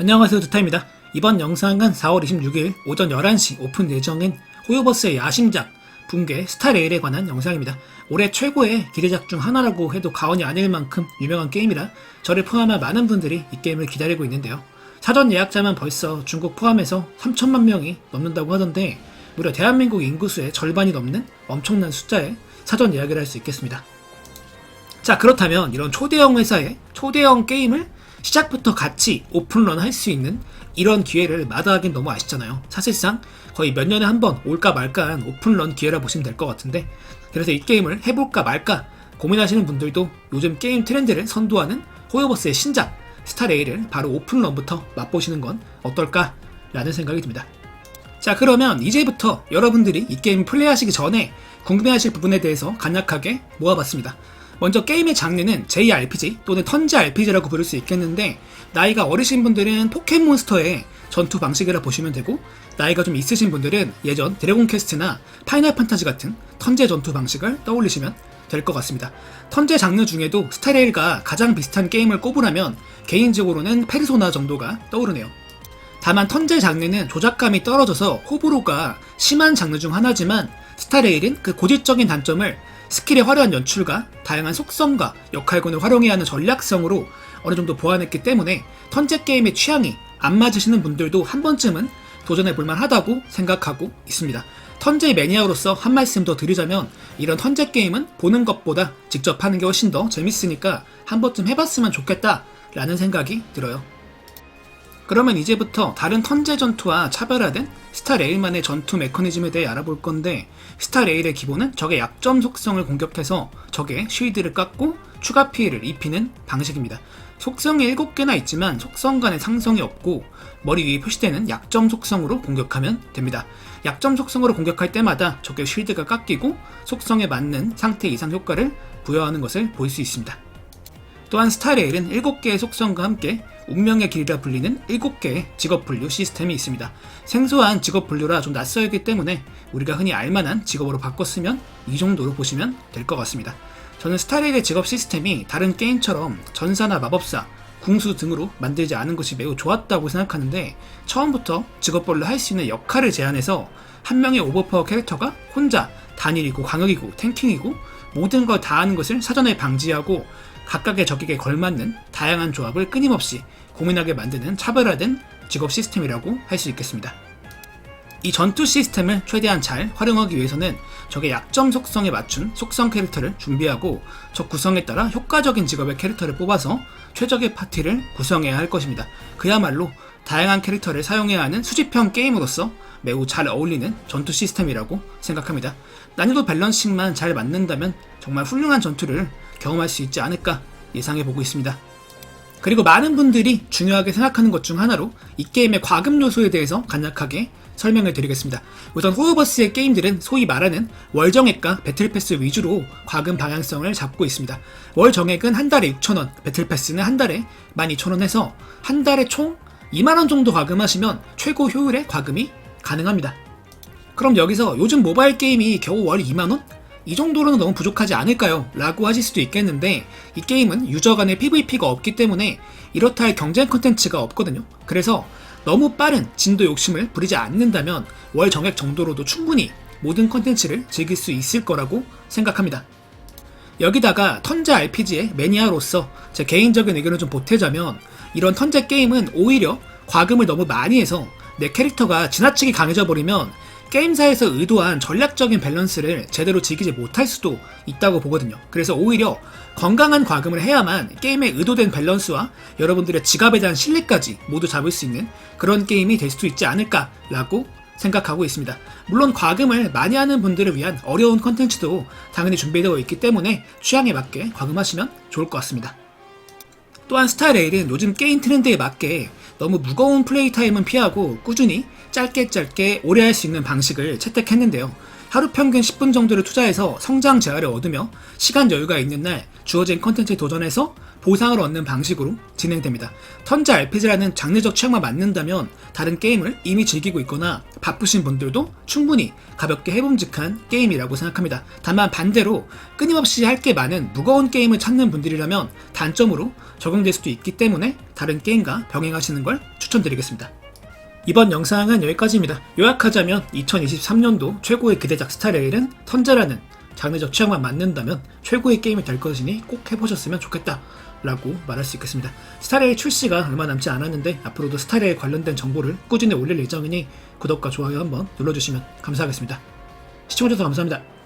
안녕하세요 두타입니다. 이번 영상은 4월 26일 오전 11시 오픈 예정인 호요버스의 야심작 붕괴 스타레일에 관한 영상입니다. 올해 최고의 기대작 중 하나라고 해도 과언이 아닐 만큼 유명한 게임이라 저를 포함한 많은 분들이 이 게임을 기다리고 있는데요. 사전 예약자만 벌써 중국 포함해서 3천만 명이 넘는다고 하던데 무려 대한민국 인구수의 절반이 넘는 엄청난 숫자의 사전 예약을 할 수 있겠습니다. 자, 그렇다면 이런 초대형 회사의 초대형 게임을 시작부터 같이 오픈런 할 수 있는 이런 기회를 마다하긴 너무 아쉽잖아요. 사실상 거의 몇 년에 한 번 올까 말까한 오픈런 기회라 보시면 될 것 같은데 그래서 이 게임을 해볼까 말까 고민하시는 분들도 요즘 게임 트렌드를 선도하는 호요버스의 신작 스타레일을 바로 오픈런부터 맛보시는 건 어떨까라는 생각이 듭니다. 자 그러면 이제부터 여러분들이 이 게임 플레이하시기 전에 궁금해하실 부분에 대해서 간략하게 모아봤습니다. 먼저 게임의 장르는 JRPG 또는 턴제 RPG라고 부를 수 있겠는데 나이가 어리신 분들은 포켓몬스터의 전투 방식이라 보시면 되고 나이가 좀 있으신 분들은 예전 드래곤 퀘스트나 파이널 판타지 같은 턴제 전투 방식을 떠올리시면 될 것 같습니다. 턴제 장르 중에도 스타레일과 가장 비슷한 게임을 꼽으라면 개인적으로는 페르소나 정도가 떠오르네요. 다만 턴제 장르는 조작감이 떨어져서 호불호가 심한 장르 중 하나지만 스타레일은 그 고질적인 단점을 스킬의 화려한 연출과 다양한 속성과 역할군을 활용해야 하는 전략성으로 어느 정도 보완했기 때문에 턴제 게임의 취향이 안 맞으시는 분들도 한 번쯤은 도전해 볼만 하다고 생각하고 있습니다. 턴제 매니아로서 한 말씀 더 드리자면 이런 턴제 게임은 보는 것보다 직접 하는 게 훨씬 더 재밌으니까 한 번쯤 해봤으면 좋겠다 라는 생각이 들어요. 그러면 이제부터 다른 턴제 전투와 차별화된 스타레일만의 전투 메커니즘에 대해 알아볼 건데 스타레일의 기본은 적의 약점 속성을 공격해서 적의 쉴드를 깎고 추가 피해를 입히는 방식입니다. 속성이 7개나 있지만 속성 간의 상성이 없고 머리 위에 표시되는 약점 속성으로 공격하면 됩니다. 약점 속성으로 공격할 때마다 적의 쉴드가 깎이고 속성에 맞는 상태 이상 효과를 부여하는 것을 볼 수 있습니다. 또한 스타레일은 7개의 속성과 함께 운명의 길이라 불리는 7개의 직업 분류 시스템이 있습니다. 생소한 직업 분류라 좀 낯설기 때문에 우리가 흔히 알만한 직업으로 바꿨으면 이 정도로 보시면 될 것 같습니다. 저는 스타레일의 직업 시스템이 다른 게임처럼 전사나 마법사, 궁수 등으로 만들지 않은 것이 매우 좋았다고 생각하는데 처음부터 직업별로 할 수 있는 역할을 제안해서 한 명의 오버파워 캐릭터가 혼자 단일이고 광역이고 탱킹이고 모든 걸 다 하는 것을 사전에 방지하고 각각의 적에게 걸맞는 다양한 조합을 끊임없이 고민하게 만드는 차별화된 직업 시스템이라고 할 수 있겠습니다. 이 전투 시스템을 최대한 잘 활용하기 위해서는 적의 약점 속성에 맞춘 속성 캐릭터를 준비하고 적 구성에 따라 효과적인 직업의 캐릭터를 뽑아서 최적의 파티를 구성해야 할 것입니다. 그야말로 다양한 캐릭터를 사용해야 하는 수집형 게임으로서 매우 잘 어울리는 전투 시스템이라고 생각합니다. 난이도 밸런싱만 잘 맞는다면 정말 훌륭한 전투를 경험할 수 있지 않을까 예상해 보고 있습니다. 그리고 많은 분들이 중요하게 생각하는 것 중 하나로 이 게임의 과금 요소에 대해서 간략하게 설명을 드리겠습니다. 우선 호어버스의 게임들은 소위 말하는 월정액과 배틀패스 위주로 과금 방향성을 잡고 있습니다. 월 정액은 한 달에 6,000원, 배틀패스는 한 달에 12,000원 해서 한 달에 총 2만원 정도 과금하시면 최고 효율의 과금이 가능합니다. 그럼 여기서 요즘 모바일 게임이 겨우 월 2만원? 이 정도로는 너무 부족하지 않을까요? 라고 하실 수도 있겠는데 이 게임은 유저 간의 PVP가 없기 때문에 이렇다 할 경쟁 컨텐츠가 없거든요. 그래서 너무 빠른 진도 욕심을 부리지 않는다면 월 정액 정도로도 충분히 모든 컨텐츠를 즐길 수 있을 거라고 생각합니다. 여기다가 턴제 RPG의 매니아로서 제 개인적인 의견을 좀 보태자면 이런 턴제 게임은 오히려 과금을 너무 많이 해서 내 캐릭터가 지나치게 강해져 버리면 게임사에서 의도한 전략적인 밸런스를 제대로 즐기지 못할 수도 있다고 보거든요. 그래서 오히려 건강한 과금을 해야만 게임의 의도된 밸런스와 여러분들의 지갑에 대한 신뢰까지 모두 잡을 수 있는 그런 게임이 될 수도 있지 않을까라고 생각하고 있습니다. 물론 과금을 많이 하는 분들을 위한 어려운 컨텐츠도 당연히 준비되어 있기 때문에 취향에 맞게 과금하시면 좋을 것 같습니다. 또한 스타레일은 요즘 게임 트렌드에 맞게 너무 무거운 플레이 타임은 피하고 꾸준히 짧게 짧게 오래 할 수 있는 방식을 채택했는데요. 하루 평균 10분 정도를 투자해서 성장 재화를 얻으며 시간 여유가 있는 날 주어진 컨텐츠에 도전해서 보상을 얻는 방식으로 진행됩니다. 턴제 RPG라는 장르적 취향만 맞는다면 다른 게임을 이미 즐기고 있거나 바쁘신 분들도 충분히 가볍게 해봄직한 게임이라고 생각합니다. 다만 반대로 끊임없이 할 게 많은 무거운 게임을 찾는 분들이라면 단점으로 적용될 수도 있기 때문에 다른 게임과 병행하시는 걸 추천드리겠습니다. 이번 영상은 여기까지입니다. 요약하자면 2023년도 최고의 기대작 스타레일은 턴제라는 장르적 취향만 맞는다면 최고의 게임이 될 것이니 꼭 해보셨으면 좋겠다. 라고 말할 수 있겠습니다. 스타레일 출시가 얼마 남지 않았는데 앞으로도 스타레일 관련된 정보를 꾸준히 올릴 예정이니 구독과 좋아요 한번 눌러주시면 감사하겠습니다. 시청해주셔서 감사합니다.